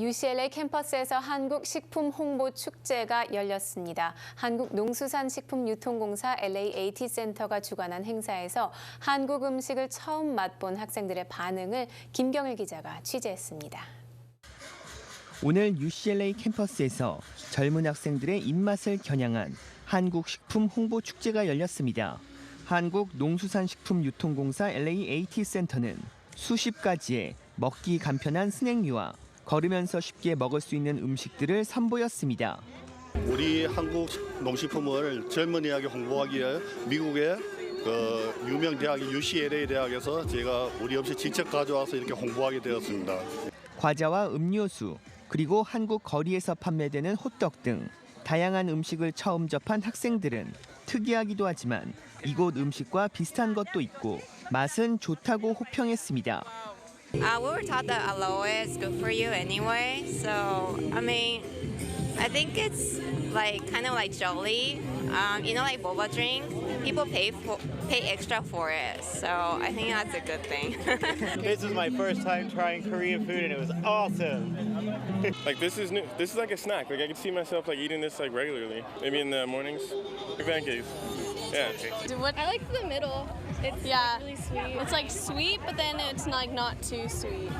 UCLA 캠퍼스에서 한국 식품 홍보 축제가 열렸습니다. 한국농수산식품유통공사 LAAT 센터가 주관한 행사에서 한국 음식을 처음 맛본 학생들의 반응을 김경일 기자가 취재했습니다. 오늘 UCLA 캠퍼스에서 젊은 학생들의 입맛을 겨냥한 한국 식품 홍보 축제가 열렸습니다. 한국 농수산식품유통공사 LAAT 센터는 수십 가지의 먹기 간편한 스낵류와 걸으면서 쉽게 먹을 수 있는 음식들을 선보였습니다. 우리 한국 농식품을 젊은이에게 홍보하기 위해 미국의 그 유명 대학 UCLA 대학에서 제가 우리 음식 직접 가져와서 이렇게 홍보하게 되었습니다. 과자와 음료수, 그리고 한국 거리에서 판매되는 호떡 등 다양한 음식을 처음 접한 학생들은 특이하기도 하지만 이곳 음식과 비슷한 것도 있고 맛은 좋다고 호평했습니다. Uh, we were taught that aloe is good for you anyway. So, I mean, I think it's like kind of like jelly. Um, you know, like boba drink. People pay for pay extra for it. So I think that's a good thing. This is my first time trying Korean food and it was awesome. Like this is new. This is like a snack. Like I can see myself like eating this like regularly. Maybe in the mornings, like pancakes. Yeah. I like the middle. It's Yeah. like really sweet. it's like sweet, but then it's like not too sweet.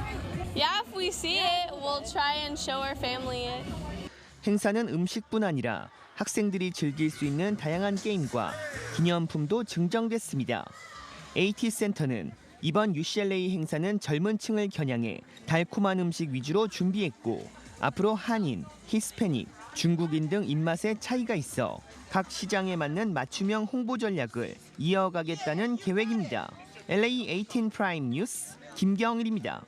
Yeah, if we see it, we'll try and show our family it. 행사는 음식뿐 아니라 학생들이 즐길 수 있는 다양한 게임과 기념품도 증정됐습니다. AT 센터는 이번 UCLA 행사는 젊은 층을 겨냥해 달콤한 음식 위주로 준비했고 앞으로 한인, 히스패닉, 중국인 등 입맛에 차이가 있어 각 시장에 맞는 맞춤형 홍보 전략을 이어가겠다는 계획입니다. LA 18 프라임 뉴스 김경일입니다.